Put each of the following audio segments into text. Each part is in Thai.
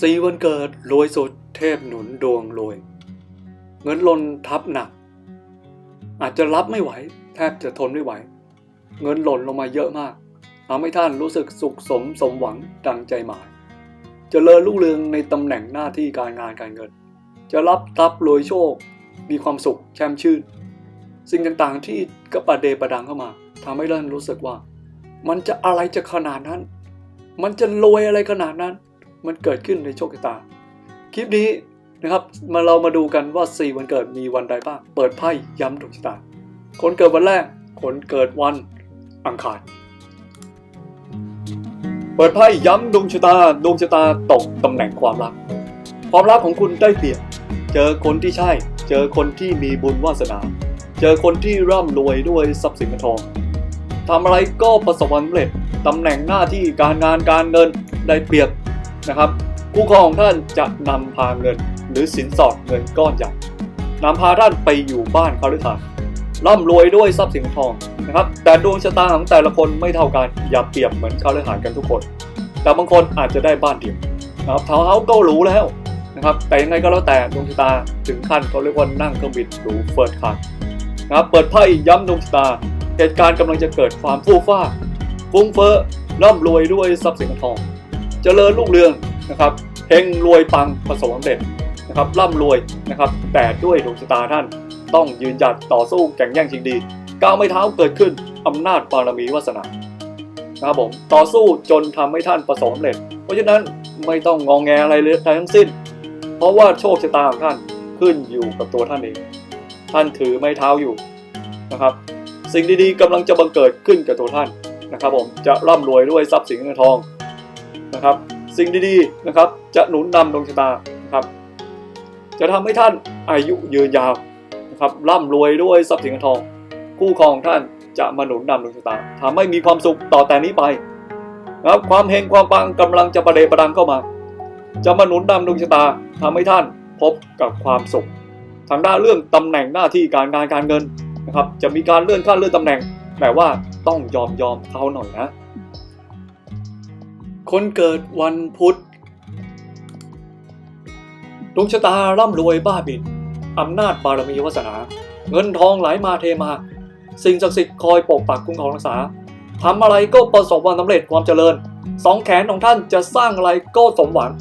สีวันเกิดรวยสุดเทพหนุนดวงรวย เงินลนทับหนัก อาจจะรับไม่ไหว แทบจะทนไม่ไหว เงินหล่นลงมาเยอะมากทำให้ท่านรู้สึกสุขสมสมหวังดังใจหมายจเจริญรุ่งเรืองในตำแหน่งหน้าที่การงานการเงิน จะรับทรัพย์รวยโชค มีความสุขแช่มชื่น สิ่งต่างๆที่กระประเดประดังเข้ามาทำให้ท่านรู้สึกว่า มันจะอะไรจะขนาดนั้น มันจะรวยอะไรขนาดนั้น มันเกิดขึ้นในโชคชะตา คลิปนี้นะครับมาเรามาดูกันว่า 4 วันเกิดมีวันใดบ้าง เปิดไพ่ย้ำดวงชะตา คนเกิดวันแรก คนเกิดวันอังคาร เปิดไพ่ย้ำดวงชะตา ดวงชะตาตกตำแหน่งความรัก ความรักของคุณได้เปรียบ เจอคนที่ใช่ เจอคนที่มีบุญวาสนา เจอคนที่ร่ำรวยด้วยทรัพย์สินเงินทองทำอะไรก็ประสบความสำเร็จตำแหน่งหน้าที่การงานการเงินได้เปรียบ นะครับคู่ครองของท่านจะนำพาเงินหรือสินสอดเงินก้อนใหญ่นำพาท่านไปอยู่บ้านเขาหรือทาร่ำรวยด้วยทรัพย์สินทองนะครับแต่ดวงชะตาของแต่ละคนไม่เท่ากันอย่าเปรียบเหมือนเขาหรือหารกันทุกคน แต่บางคนอาจจะได้บ้านเดียวนะครับเท้าเขาก็รู้แล้วนะครับแต่ยังไงก็แล้วแต่ดวงชะตาถึงขั้นเขาเรียกว่านั่งเครื่องบินหรูเฟิร์สคลาสนะครับเปิดไพ่ย้ำดวงชะตาเหตุการณ์กำลังจะเกิดความฟู่ฟ้าฟุ้งเฟ้อร่ำรวยด้วยทรัพย์สินทอง เจริญรุ่งเรืองนะครับเฮงรวยปังประสบความสำเร็จนะครับร่ำรวยนะครับแต่ด้วยดวงชะตาท่าน ต้องยืนหยัดต่อสู้แข่งแย่งชิงดีก้าวไม่เท้าเกิดขึ้นอำนาจบารมีวาสนานะครับผมต่อสู้จนทำให้ท่านประสบความสำเร็จ เพราะฉะนั้นไม่ต้องงองแงอะไรเลยทั้งสิ้น เพราะว่าโชคชะตาของท่านขึ้นอยู่กับตัวท่านเอง ท่านถือไม้เท้าอยู่นะครับ สิ่งดีๆกำลังจะบังเกิดขึ้นกับตัวท่านนะครับผมจะร่ำรวยด้วยทรัพย์สินเงินทอง นะครับ สิ่งดีๆนะครับ จะหนุนนำดวงชะตานะครับ จะทำให้ท่านอายุยืนยาวนะครับร่ำรวยด้วยทรัพย์สินเงินทอง คู่ครองของท่านจะมาหนุนนำดวงชะตาทำให้มีความสุขต่อแต่นี้ไปนะครับความเฮงความปังกำลังจะประเดประดังเข้ามา จะมาหนุนนำดวงชะตาทำให้ท่านพบกับความสุข ทางด้านเรื่องตำแหน่งหน้าที่การงานการเงินนะครับ จะมีการเลื่อนขั้นเลื่อนตำแหน่งแต่ว่าต้องยอมยอมเขาหน่อยนะ คนเกิดวันพุธดวงชะตาร่ำรวยบ้าบินอำนาจบารมีวาสนา เงินทองไหลมาเทมา สิ่งศักดิ์สิทธิ์คอยปกปักคุ้มครองรักษาทำอะไรก็ประสบความสำเร็จความเจริญ สองแขนของท่านจะสร้างอะไรก็สมหวัง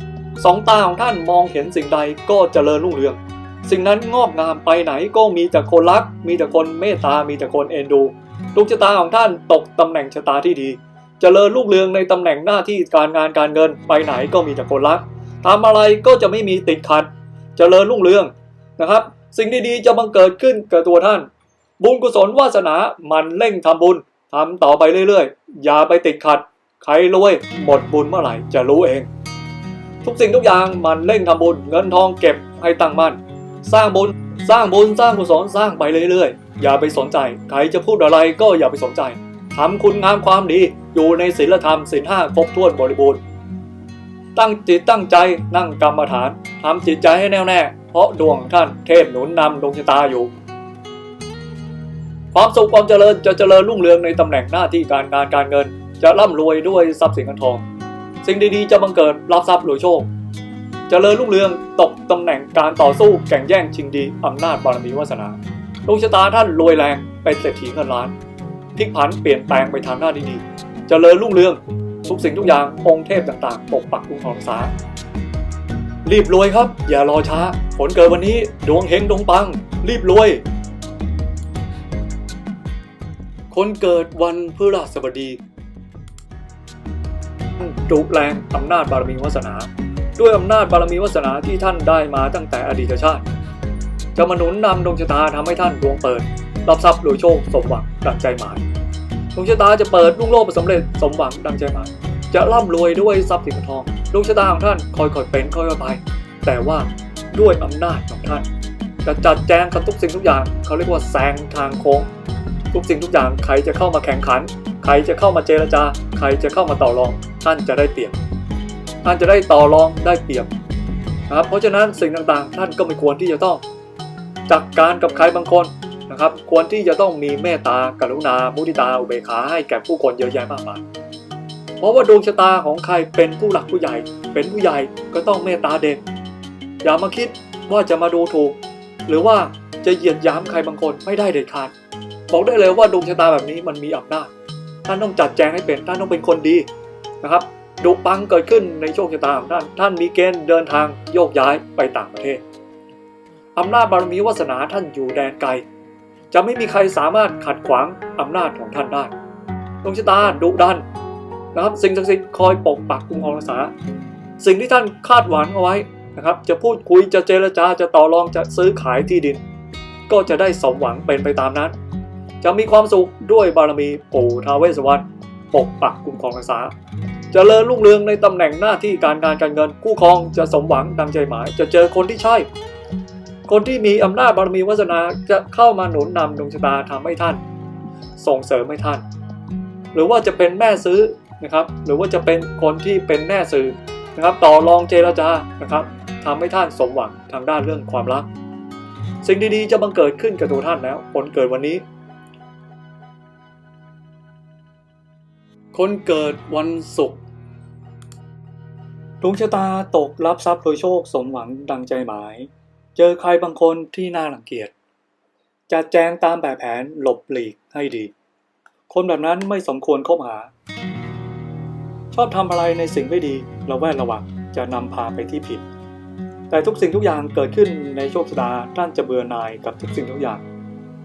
สองตาของท่านมองเห็นสิ่งใดก็เจริญรุ่งเรือง สิ่งนั้นงอกงามไปไหนก็มีแต่คนรัก มีแต่คนเมตตา มีแต่คนเอ็นดูดวงชะตาของท่านตกตำแหน่งชะตาที่ดี เจริญรุ่งเรืองในตำแหน่งหน้าที่การงานการเงินไปไหนก็มีแต่คนรักทำอะไรก็จะไม่มีติดขัดเจริญรุ่งเรืองนะครับ สิ่งดีๆจะบังเกิดขึ้นกับตัวท่าน บุญกุศลวาสนามันเร่งทำบุญทำต่อไปเรื่อยๆ อย่าไปติดขัด ใครรวยหมดบุญเมื่อไหร่จะรู้เอง ทุกสิ่งทุกอย่างมันเร่งทำบุญ เงินทองเก็บให้ตั้งมั่นสร้างบุญสร้างบุญสร้างกุศลสร้างไปเรื่อยๆ อย่าไปสนใจ ใครจะพูดอะไรก็อย่าไปสนใจ ทำคุณงามความดีอยู่ในศีลธรรมศีลห้าครบถ้วนบริบูรณ์ ตั้งจิตตั้งใจนั่งกรรมฐานทำจิตใจให้แน่วแน่เพราะดวงท่านเทพหนุนนำดวงชะตาอยู่ ความสุขความเจริญจะเจริญรุ่งเรืองในตำแหน่งหน้าที่การงานการเงิน จะร่ำรวยด้วยทรัพย์สินเงินทอง สิ่งดีๆจะบังเกิดรับทรัพย์รวยโชคเจริญรุ่งเรืองตกตำแหน่งการต่อสู้แข่งแย่งชิงดีอำนาจบารมีวาสนาดวงชะตาท่านรวยแรงเป็นเศรษฐีเงินล้าน พลิกผันเปลี่ยนแปลงไปทางหน้าดีๆ เจริญรุ่งเรือง ทุกสิ่งทุกอย่างองค์เทพต่างๆ ปกปักคุ้มครองรักษารีบรวยครับ อย่ารอช้า ผลเกิดวันนี้ดวงเฮงดวงปัง รีบรวย คนเกิดวันพฤหัสบดีดุแรงอำนาจบารมีวาสนา ด้วยอำนาจบารมีวาสนาที่ท่านได้มาตั้งแต่อดีตชาติ จะมาหนุนนำดวงชะตาทำให้ท่านดวงเปิด รับทรัพย์โดยโชคสมหวังดังใจหมาย ดวงชะตาจะเปิดลุ่งโลกสำเร็จสมหวังดังใจหมายจะร่ำรวยด้วยทรัพย์สินเงินทองดวงชะตาของท่านค่อยๆเป็นค่อยๆไป แต่ว่าด้วยอำนาจของท่าน จะจัดแจงกับทุกสิ่งทุกอย่าง เขาเรียกว่าแซงทางโค้งทุกสิ่งทุกอย่างใครจะเข้ามาแข่งขัน ใครจะเข้ามาเจรจา ใครจะเข้ามาต่อรอง ท่านจะได้เปรียบท่านจะได้ต่อรองได้เปรียบนะครับเพราะฉะนั้นสิ่งต่างๆ ท่านก็ไม่ควรที่จะต้องจัดการกับใครบางคน นะครับ ควรที่จะต้องมีเมตตากรุณา มุทิตา อุเบกขาให้แก่ผู้คนเยอะแยะมากมาย เพราะว่าดวงชะตาของใครเป็นผู้หลักผู้ใหญ่ เป็นผู้ใหญ่ก็ต้องเมตตาเด็ก อย่ามาคิดว่าจะมาดูถูก หรือว่าจะเหยียดหยามใครบางคนไม่ได้เด็ดขาด บอกได้เลยว่าดวงชะตาแบบนี้มันมีอำนาจ ท่านต้องจัดแจงให้เป็น ท่านต้องเป็นคนดีนะครับดุปังเกิดขึ้นในโชคชะตาของท่าน ท่านมีเกณฑ์เดินทางโยกย้ายไปต่างประเทศอำนาจบารมีวาสนาท่านอยู่แดนไกล จะไม่มีใครสามารถขัดขวางอำนาจของท่านได้ดวงชะตาดุดันนะครับ สิ่งศักดิ์สิทธิ์คอยปกปักคุ้มครองรักษา สิ่งที่ท่านคาดหวังเอาไว้นะครับ จะพูดคุยจะเจรจาจะต่อรองจะซื้อขายที่ดิน ก็จะได้สมหวังเป็นไปตามนั้น จะมีความสุขด้วยบารมีปู่ท้าวเวสสวรรณปกปักคุ้มครองรักษาจเจริญรุ่งเรืองในตำแหน่งหน้าที่การงานการเงินคู่ครองจะสมหวังดังใจหมาย จะเจอคนที่ใช่ คนที่มีอำนาจบารมีวาสนาจะเข้ามาหนุนนำดวงชะตาทำให้ท่าน ส่งเสริมให้ท่าน หรือว่าจะเป็นแม่ซื้อนะครับ หรือว่าจะเป็นคนที่เป็นแม่ซื้อนะครับ ต่อรองเจรจานะครับทำให้ท่านสมหวังทางด้านเรื่องความรัก สิ่งดีๆ จะบังเกิดขึ้นกับตัวท่านแล้วคนเกิดวันนี้ คนเกิดวันศุกร์ดวงชะตาตกรับทรัพย์โดยโชคสมหวังดังใจหมาย เจอใครบางคนที่น่ารังเกียจจัดแจงตามแบบแผนหลบหลีกให้ดี คนแบบนั้นไม่สมควรคบหา ชอบทำอะไรในสิ่งไม่ดีระแวดระวังจะนำพาไปที่ผิด แต่ทุกสิ่งทุกอย่างเกิดขึ้นในโชคชะตาท่านจะเบื่อหน่ายกับทุกสิ่งทุกอย่าง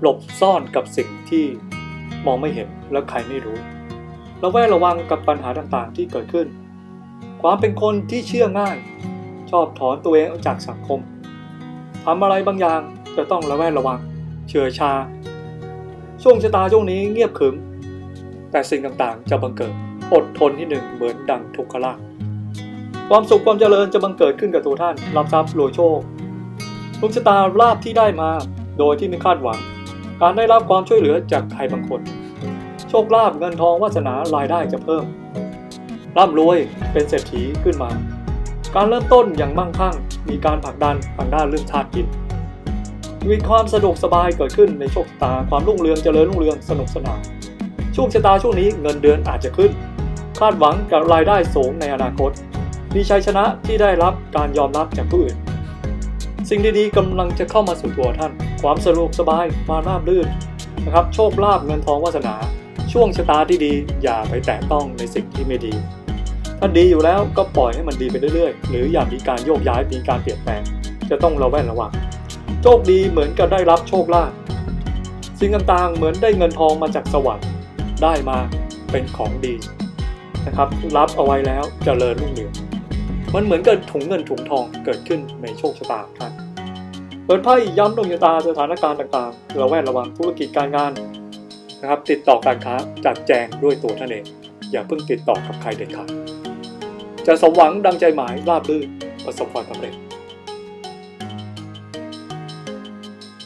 หลบซ่อนกับสิ่งที่มองไม่เห็นและใครไม่รู้ระแวดระวังกับปัญหาต่างๆที่เกิดขึ้น ความเป็นคนที่เชื่อง่าย ชอบถอนตัวเองออกจากสังคม ทำอะไรบางอย่างจะต้องระแวดระวังเชื่อชา ช่วงชะตาช่วงนี้เงียบขึม แต่สิ่งต่างๆจะบังเกิด อดทนที่หนึ่งเหมือนดังทุกขลาภความสุขความเจริญจะบังเกิดขึ้นกับตัวท่าน รับทรัพย์รวยโชคดวงชะตาลาภที่ได้มา โดยที่ไม่คาดหวัง การได้รับความช่วยเหลือจากใครบางคน โชคลาภเงินทองวาสนารายได้จะเพิ่มร่ำรวยเป็นเศรษฐีขึ้นมา การเริ่มต้นอย่างมั่งคั่ง มีการผลักดันทางด้านเรื่องธาตุดิน มีความสะดวกสบายเกิดขึ้นในโชคชะตาความรุ่งเรืองเจริญรุ่งเรืองสนุกสนานช่วงชะตาช่วงนี้เงินเดือนอาจจะขึ้น คาดหวังกับรายได้สูงในอนาคต มีชัยชนะที่ได้รับการยอมรับจากผู้อื่น สิ่งดีๆกำลังจะเข้ามาสู่ตัวท่าน ความสะดวกสบายมาราบรื่นนะครับ โชคลาภเงินทองวาสนา ช่วงชะตาที่ดีอย่าไปแตะต้องในสิ่งที่ไม่ดี ถ้าดีอยู่แล้วก็ปล่อยให้มันดีไปเรื่อยๆ หรืออย่ามีการโยกย้ายมีการเปลี่ยนแปลง จะต้องระแวดระวังโชคดีเหมือนกับได้รับโชคลาภสิ่งต่างๆเหมือนได้เงินทองมาจากสวรรค์ได้มาเป็นของดีนะครับ รับเอาไว้แล้วเจริญรุ่งเรืองมันเหมือนกับถุงเงินถุงทองเกิดขึ้นในโชคชะตาของท่านเปิดไพ่ย้ำดวงชะตาสถานการณ์ต่างๆระแวดระวังธุรกิจการงานนะครับ ติดต่อการค้าจัดแจงด้วยตัวท่านเอง อย่าเพิ่งติดต่อกับใครเด็ดขาด จะสมหวังดังใจหมายราบรื่นประสบความสำเร็จ